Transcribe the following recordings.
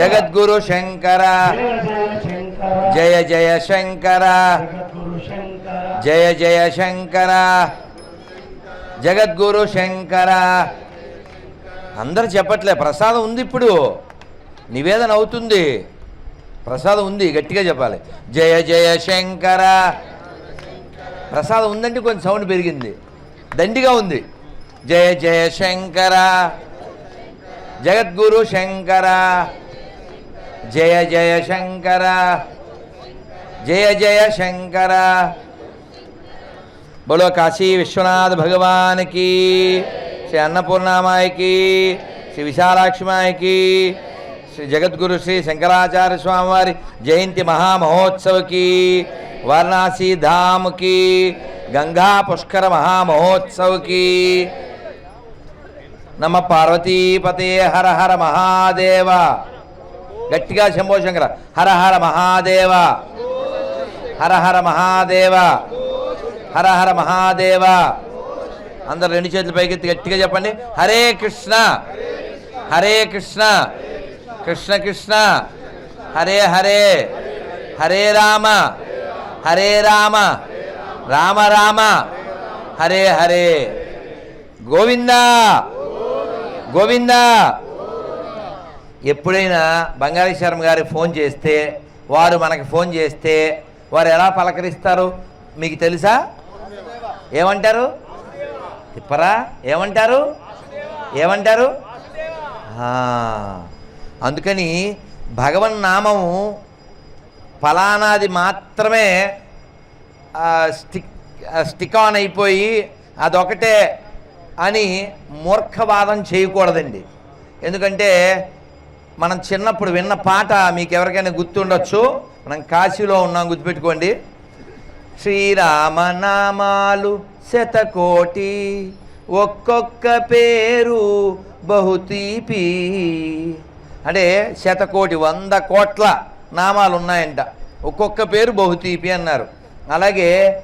జగద్గురు శంకర. జయ జయ శంకర. జయ జయ శంకర. జగద్గురు శంకర. అందరు చెప్పట్లే ప్రసాదం ఉంది ఇప్పుడు. నివేదన అవుతుంది. ప్రసాదం ఉంది గట్టిగా చెప్పాలి. జయ జయ శంకర. ప్రసాదం ఉందంటే కొంచెం సౌండ్ పెరిగింది. దండిగా ఉంది. జయ జయ శంకర. జగద్గురు శంకర. జయ జయ శంకర జయ జయ శంకర. బోలో కాశీ విశ్వనాథ్ భగవాన్కి శ్రీ అన్నపూర్ణామాయికి శ్రీ విశాలాక్షిమాయికి శ్రీ జగద్గురు శ్రీ శంకరాచార్య స్వామివారి జయంతి మహామహోత్సవకి వారణాసి ధామ్కి గంగా పుష్కర మహామహోత్సవకి. నమ పార్వతీపతే హర హర మహాదేవ. గట్టిగా శంభో శంకర హర హర మహాదేవ. హర హర మహాదేవ. హర హర మహాదేవ. అందరు రెండు చేతులు పైకెత్తి గట్టిగా చెప్పండి. హరే కృష్ణ. హరే కృష్ణ. కృష్ణ కృష్ణ. హరే హరే. హరే రామ. హరే రామ. రామ రామ. హరే హరే. గోవిందా. గోవిందా. ఎప్పుడైనా బంగారీ శర్మ గారి ఫోన్ చేస్తే వారు మనకు ఫోన్ చేస్తే వారు ఎలా పలకరిస్తారు? మీకు తెలుసా? ఏమంటారు? తిప్పరా? ఏమంటారు? ఏమంటారు? అందుకని భగవన్ నామము ఫలానాది మాత్రమే స్టిక్ స్టిక్ ఆన్ అయిపోయి అదొకటే అని మూర్ఖవాదం చేయకూడదండి. ఎందుకంటే మనం చిన్నప్పుడు విన్న పాట మీకు ఎవరికైనా గుర్తుండొచ్చు? మనం కాశీలో ఉన్నాం గుర్తుపెట్టుకోండి. శ్రీరామనామాలు శతకోటి ఒక్కొక్క పేరు బహుతీపి. అంటే శతకోటి వంద కోట్ల నామాలు ఉన్నాయంట ఒక్కొక్క పేరు బహుతీపి అన్నారు. అలాగే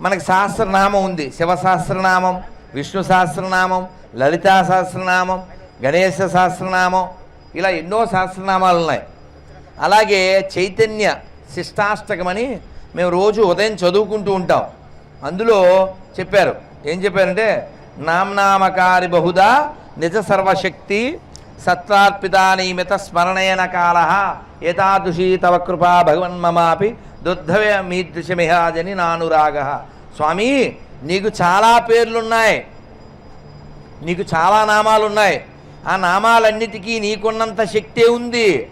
మనకి సహస్రనామం ఉంది. శివసహస్రనామం విష్ణు సహస్రనామం లలితా సహస్రనామం గణేశ సహస్రనామం ఇలా ఎన్నో సహస్రనామాలు ఉన్నాయి. అలాగే చైతన్య శిష్టాష్టకమని మేము రోజు ఉదయం చదువుకుంటూ ఉంటాం. అందులో చెప్పారు. ఏం చెప్పారంటే నామ్నామకారి బహుదా నిజ సర్వశక్తి సత్వార్పితా నియమిత స్మరణేన కాల ఏతాదృశీ తవ కృపా భగవన్మమాపి దుర్ధవే మీదృశమిహాజని నానురాగ. స్వామి నీకు చాలా పేర్లున్నాయి. నీకు చాలా నామాలు ఉన్నాయి ఆ నామాలన్నిటికీ నీకున్నంత శక్తే ఉంది.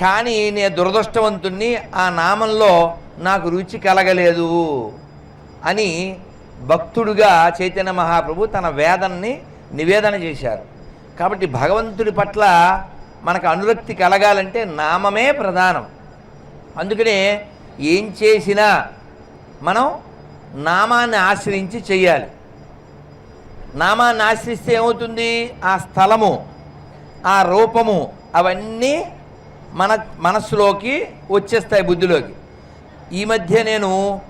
కానీ నేను దురదృష్టవంతుణ్ణి ఆ నామంలో నాకు రుచి కలగలేదు అని భక్తుడుగా చైతన్య మహాప్రభు తన వేదనని నివేదన చేశారు. కాబట్టి భగవంతుడి పట్ల మనకు అనురక్తి కలగాలంటే నామమే ప్రధానం. అందుకనే ఏం చేసినా మనం నామాన్ని ఆశ్రయించి చేయాలి. నామాన్ని ఆశ్రయిస్తే ఏమవుతుంది? ఆ స్థలము ఆ రూపము అవన్నీ మన మనస్సులోకి వచ్చేస్తాయి బుద్ధిలోకి. ఈ మధ్య నేను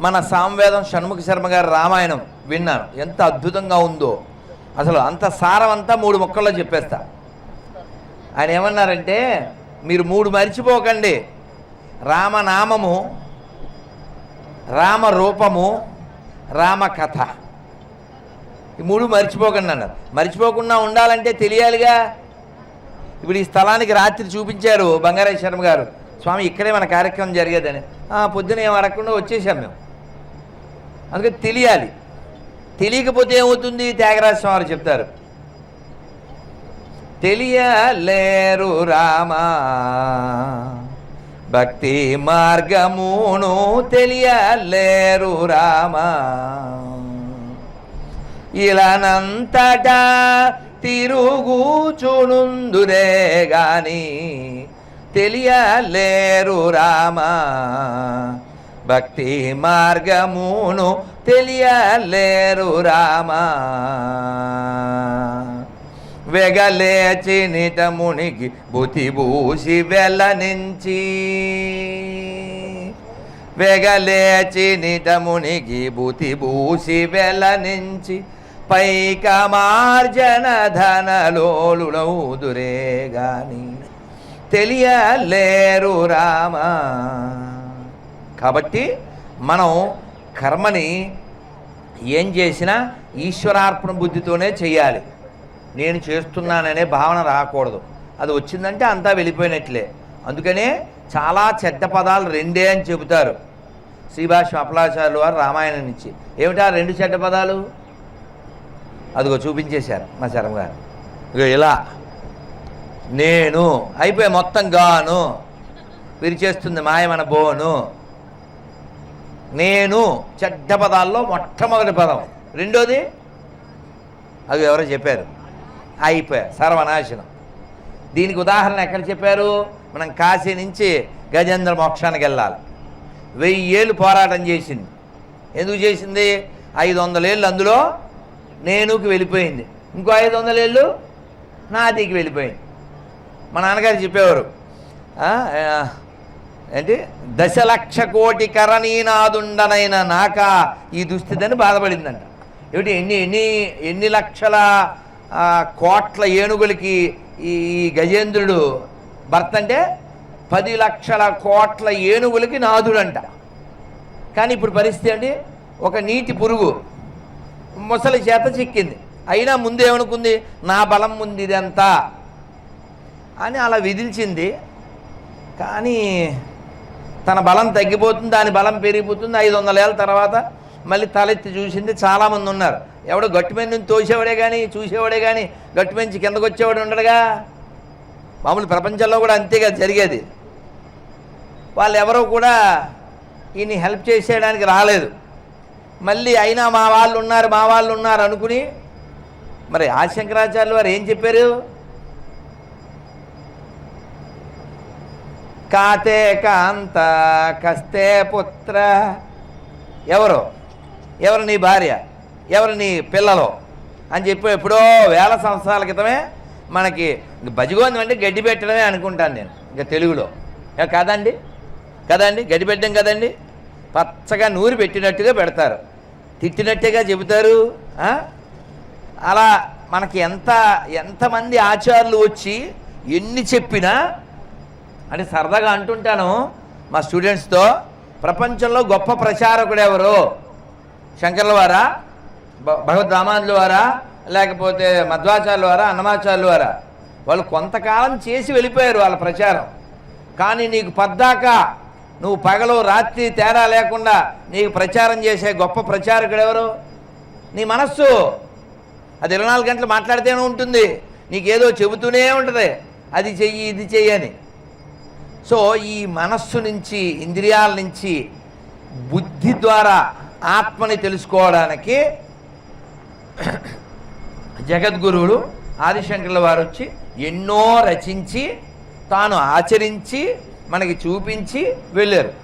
మన సామవేదం షణ్ముఖ శర్మ గారి రామాయణం విన్నాను. ఎంత అద్భుతంగా ఉందో. అసలు అంత సారమంతా మూడు మొక్కల్లో చెప్పేస్తా. ఆయన ఏమన్నారంటే మీరు మూడు మర్చిపోకండి. రామనామము రామరూపము రామకథ. ఈ మూడు మర్చిపోకండి అన్నారు. మర్చిపోకుండా ఉండాలంటే తెలియాలిగా. ఇప్పుడు ఈ స్థలానికి రాత్రి చూపించారు బంగారాయ శర్మ గారు. స్వామి ఇక్కడే మన కార్యక్రమం జరిగేదని. "ఆ, పొద్దున ఏం అడగకుండా వచ్చేసాం మేము. అందుకని తెలియాలి. తెలియకపోతే ఏమవుతుంది? త్యాగరాజ స్వామి వారు చెప్తారు. తెలియలేరు రామా. భక్తి మార్గమును తెలియలేరు రామా. ఇలానంతటా తిరుగుచునుందురే గాని తెలియలేరు రామా. భక్తి మార్గమును తెలియలేరు రామా. వెగలేచి నిట మునిగి బుతిబూసి వెళ్ళనించి. వెగలేచి నిట మునిగి బుతిబూసి వెళ్ళనించి. పైకమార్జన ధనలోలుడవుదురే గాని తెలియలేరు రామా. కాబట్టి మనం కర్మని ఏం చేసినా ఈశ్వరార్పణ బుద్ధితోనే చేయాలి నేను చేస్తున్నాననే భావన రాకూడదు. అది వచ్చిందంటే అంతా వెళ్ళిపోయినట్లే. అందుకనే చాలా చెడ్డ పదాలు రెండే అని చెబుతారు. శ్రీభాష అపలాచార్యులు వారు రామాయణం నుంచి. ఏమిటా రెండు చెడ్డ పదాలు? అదిగో చూపించేశారు మా శరం గారు. ఇగో ఇలా. నేను అయిపోయి మొత్తం గాను. విరిచేస్తుంది మాయమన బోను. నేను చెడ్డ పదాల్లో మొట్టమొదటి పదం. రెండోది? అవి ఎవరో చెప్పారు. అయిపోయా సర్వనాశనం. దీనికి ఉదాహరణ ఎక్కడ చెప్పారు? మనం కాశీ నుంచి గజేంద్ర మోక్షానికి వెళ్ళాలి. వెయ్యి ఏళ్ళు పోరాటం చేసింది. ఎందుకు చేసింది? ఐదు వందల ఏళ్ళు అందులో నేనుకి వెళ్ళిపోయింది. ఇంకో ఐదు వందల ఏళ్ళు నాదికి వెళ్ళిపోయింది. మా నాన్నగారు చెప్పేవారు ఏంటి? దశలక్ష కోటి కరణీనాదుండనైన నాక ఈ దుస్థితిని బాధపడిందంట. ఏమిటి? ఎన్ని ఎన్ని ఎన్ని లక్షల కోట్ల ఏనుగులకి ఈ ఈ గజేంద్రుడు భర్త అంటే పది లక్షల కోట్ల ఏనుగులకి నాదుడంట. కానీ ఇప్పుడు పరిస్థితి అండి ఒక నీటి పురుగు ముసలి చేత చిక్కింది. అయినా ముందేమనుకుంది నా బలం ఉంది ఇదంతా. అని అలా విధిల్చింది కానీ తన బలం తగ్గిపోతుంది దాని బలం పెరిగిపోతుంది. ఐదు వందల ఏళ్ళ తర్వాత మళ్ళీ తలెత్తి చూసింది చాలామంది ఉన్నారు. ఎవడో గట్టి నుంచి తోసేవాడే కానీ చూసేవాడే కానీ గట్టి కిందకు వచ్చేవాడు ఉండడుగా? మామూలు ప్రపంచంలో కూడా అంతేగా జరిగేది. వాళ్ళు ఎవరో కూడా ఈయన్ని హెల్ప్ చేసేయడానికి రాలేదు. మళ్ళీ అయినా మా వాళ్ళు ఉన్నారు మా వాళ్ళు ఉన్నారు అనుకుని మరి ఆశంకరాచార్యులు వారు ఏం చెప్పారు? కాతే కాంత కస్తే పుత్ర. ఎవరు? ఎవరు నీ భార్య? ఎవరు నీ పిల్లలు? అని చెప్పి ఎప్పుడో వేల సంవత్సరాల క్రితమే మనకి ఇంక బజిగోంది అంటే గడ్డి పెట్టడమే అనుకుంటాను నేను ఇంకా తెలుగులో. కదండి? కదండి? గడ్డి పెట్టడం కదండి? పచ్చగా నూరి పెట్టినట్టుగా పెడతారు. తిట్టినట్టుగా చెబుతారు అలా మనకి ఎంత ఎంతమంది ఆచార్యులు వచ్చి ఎన్ని చెప్పినా అంటే సరదాగా అంటుంటాను మా స్టూడెంట్స్తో ప్రపంచంలో గొప్ప ప్రచారకుడు ఎవరు? శంకర్ల వారా భ- భగవద్ వారా లేకపోతే మధ్వాచార్యుల వారా అన్నమాచార్యుల వారా వాళ్ళు కొంతకాలం చేసి వెళ్ళిపోయారు వాళ్ళ ప్రచారం. కానీ నీకు పద్దాకా నువ్వు పగలు రాత్రి తేడా లేకుండా నీకు ప్రచారం చేసే గొప్ప ప్రచారకుడు ఎవరు? నీ మనస్సు. అది ఇరవై నాలుగు గంటలు మాట్లాడితేనే ఉంటుంది. నీకేదో చెబుతూనే ఉంటుంది. అది చెయ్యి ఇది చెయ్యి అని. సో ఈ మనస్సు నుంచి ఇంద్రియాల నుంచి బుద్ధి ద్వారా ఆత్మని తెలుసుకోవడానికి జగద్గురువులు ఆదిశంకర్ల వారు వచ్చి ఎన్నో రచించి తాను ఆచరించి మనకి చూపించి వెళ్ళారు.